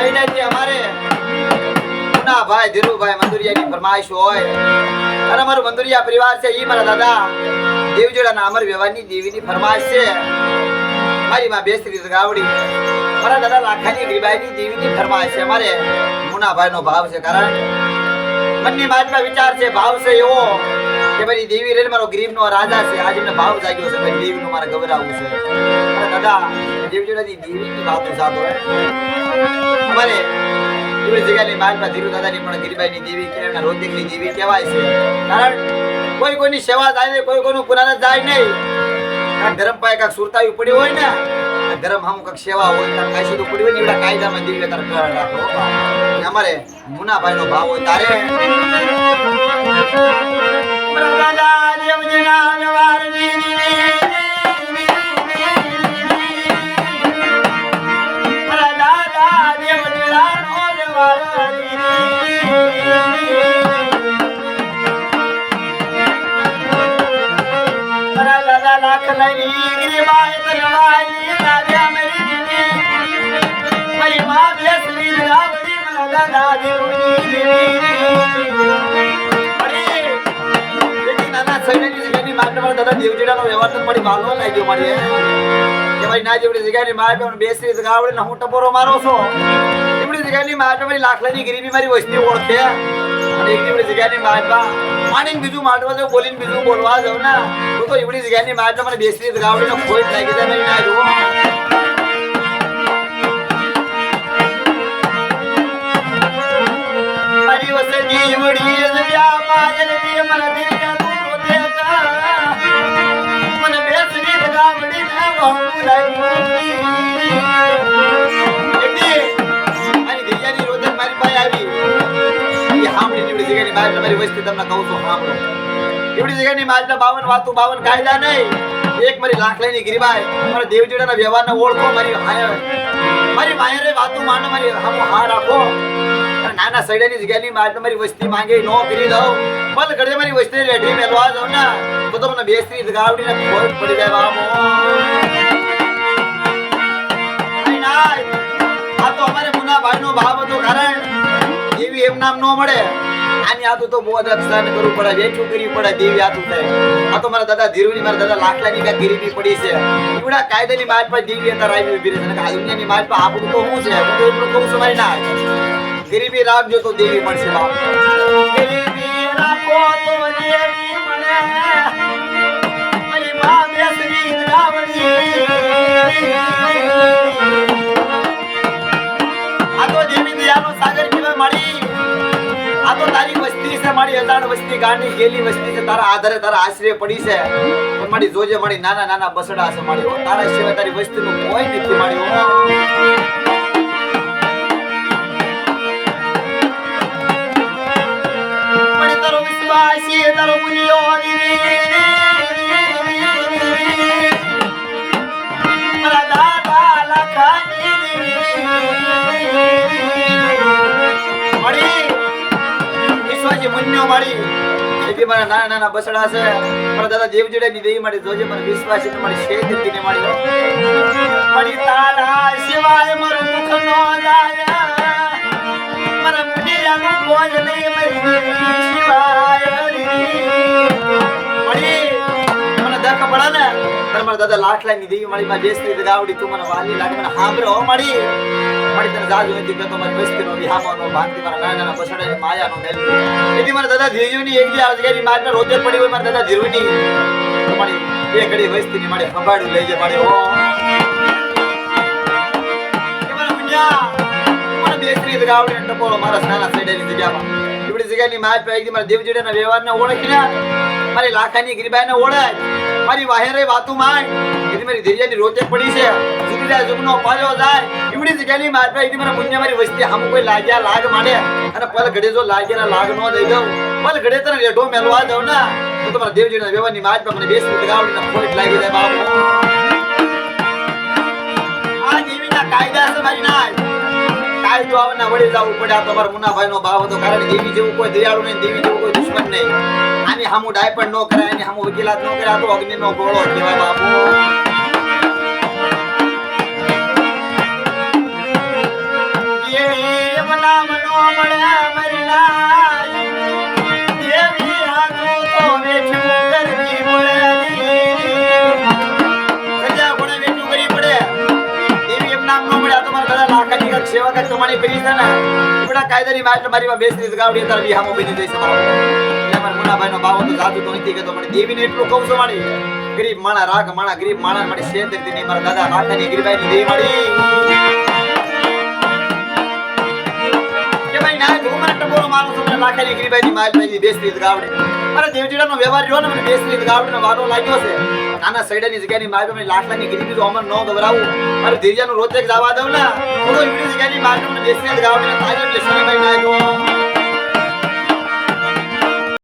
સૈડાથી અમારે. ના ભાઈ, ધીરુભાઈ મંદુરિયાની ફરમાઈશ હોય. અને અમારો મંદુરિયા પરિવાર છે, ઈ મારા દાદા. દેવજોડાના અમર વ્યવહારની દેવીની ફરમાઈશ છે. મારી માં બેસરી ગાવડી. મારા દાદા લાખાની ગરીબાઈની દેવીની ફરમાઈશ છે અમારે. મુનાભાઈનો ભાવ છે કારણ મનની વાતમાં વિચાર છે, ભાવ છે એવો કે મારી દેવી રે મારો ગરીબનો રાજા છે. આજે મને ભાવ જાગ્યો છે, મારી દેવીનો મારે ગભરાવું છે. દાદા દેવજોડાની દેવીની વાતો સાધો અમારે એવી જગ્યાની માલમાં ધીરુ દાદાની પણ ગરીબાઈની દેવી કહેવાય રોદિકની દેવી કહેવાય છે. કારણ કોઈ કોઈની સેવા થાય નહીં, કોઈ કોઈનું પુરાણ જાય નહીં. આ ધર્મ પાસે કાંઈક સુરતાવી પડ્યું હોય ને ધર્મ હમ કાંઈક સેવા હોય, કાંઈક કાંઈ સુધી પડ્યું હોય ને, એવડા કાયદામાં દેવી તારે કરાર રાખો અમારે મુનાભાઈનો ભાવ હોય તારે. દાદા દેવજીના વ્યવહારની હું ટપોરો મારો છો એવડી જગ્યાની મારી લાખલાની ગરીબી મારી વસ્તી ઓળખે એક જગ્યાની માટમાં માણીને બીજું માટવા જાવ બોલીને બીજું બોલવા જાઉં ને તો એવડી જગ્યાની માટે મને બેસી ગાવડે ને ખોટ લાગી જાય ના મારી વસતી એવડી દી મને મને બેસરી ગાવડી ને બહુ લાગી મારી પાસે આવી. હામડી નીવડી જગ્યાની તમારી વસ્તી તમને કહું છું હામડો એવડી જગ્યાની માલના બાવન વાતું, બાવન કાયદા નહીં. એક મારી લાખલાઈની ગરીબાઈ મારા દેવજીડાના વ્યવહારને ઓળખો, મારી મારી માયરે વાતું માનો, મારી હામો હા રાખો. નાના સૈડાની જગ્યાની માલ મારી વસ્તી માંગે, નો કરી દઉં. પણ ઘડે મારી વસ્તી રેઢી મેલવા દઉં ને. તો તો મને બેસતી ગાવડીને ખોટ પડી જાય. આ તો અમારે મુનાભાઈનો ભાવ હતો કારણ. એવી એમ નામ ન મળે. આની આતું તો બહુ અક્ષર કરવું પડે વેઠું કરવી પડે, દેવી આતું થાય. આ તો મારા દાદા ધીરુની, મારા દાદા લાખલાની કાંઈ ગરીબી પડી છે. એવડા કાયદાની માલ પર દેવી અત્યારે આવી ઊભી રહે છે. આ દુનિયાની માલ પર આપણું તો શું છે? હું તો એટલું કહું છું મારી ના ગરીબી રાખજો તો દેવી મળશે, બાપ. રાખો તો દેવી મળે. મારી મા બેસરી રાવણી મારી હજાર વસ્તી ગાની ગેલી વસ્તી છે, તારા આધારે તારા આશ્રય પડી છે. પણ મારી જોજે મારી નાના નાના બસડા છે મારી તારા સિવાય તારી વસ્તીનું કોઈ નથી મારી મારી નાના નાના બસડા છે. પણ દાદા દેવજોડે ની દેવી મને વિશ્વાસી ને મારી. મારી તારા સિવાય મારું મારા દાદા લાખલા ની દેવી મારી માં બેસતી ગાવડી તું મને વાલી લાગે મને હાંભળો, હો મળી મળી તને જાજુ નથી કહેતો, મારી વસ્તી નો વિહામાનો ભાંતિ, મારા નાના નાના બસડા માયા નો મેલ એથી મારા દાદા ધીરુ ની એક દી આ જગ્યાની માર ને રોજર પડી હોય મારા દાદા ધીરુ ની તો મારી બે ઘડી વસ્તી ની મારી સંભાળું લઈ જાય મારી મારા મને બેસરી ગાવડી ને ટપોરો મારા નાના સૈડાની જગ્યામાં. એવડી જગ્યાની માર મારા દેવજીડાના વ્યવહારને ઓળખીને મારી લાખાની ગરીબાઈને ઓળખ. મારી વાહેરે વાતું માંગ એથી મારી ધીરિયાની રોતે પડી છે. સુધીરા જુગનો પાયો જાય. એવડી જગ્યાની માર પે એકદી મારા મુન્યા મારી વસ્તી હામું કોઈ લાગ્યા લાગ માંડે. અને પલ ઘડે જો લાગ્યા લાગ નો દઈ દઉં. પલ ઘડે તને રેઢો મેલવા દઉં ને. તો તમારા દેવજીના વ્યવહારની માર પે મને બેસરી ગાવડીને ફોટ લાગી જાય બાપુ. આ દેવીના કાયદા છે નાય. કાયદો આવના વળી જવું પડે. આ તમારા મુનાભાઈ નો ભાવ હતો. કારણ દેવી જેવું કોઈ દયાળુ નહીં, દેવી જેવું કોઈ દુશ્મન નહીં. આની હામું ડાયપણ ન કરાય, આની હામું વકીલાત ન કરાય. તો અગ્નિ નો ગોળો કહેવાય બાપુ. કર તમારી કરી છે ને થોડા કાયદાની વાત મારી માં બેસી ગાવડી તાર વિહામો બની જઈ સમારો એટલે મારા મુનાભાઈ નો બાવો તો જાતું તો નથી કે તો મને દેવીને એટલું કહું છું મારી, ગરીબ માણા રાગ માણા, ગરીબ માણા મારી શેર નહીં મારા દાદા માથાની ગરીબાઈ ની દેવી મારી. કે ભાઈ ના તું મને ટકોરો મારો છો મને લાખાની ગરીબાઈ ની પાઈ ગાવડી મારા દેવજીડાનો વ્યવહાર રહ્યો ને મને બેસી હતી ગાવડીનો વારો લાગ્યો છે. નાના સૈડાની જગ્યાની માલ મને લાખલાની ગરીબી તો અમર ન ગભરાવું. મારે રોજ એક જવા દઉં ને, થોડો ઈવડી જગ્યાની માલ મને બેસી હતી ગાવડીને તાજો એટલે શનિભાઈ નાખ્યો.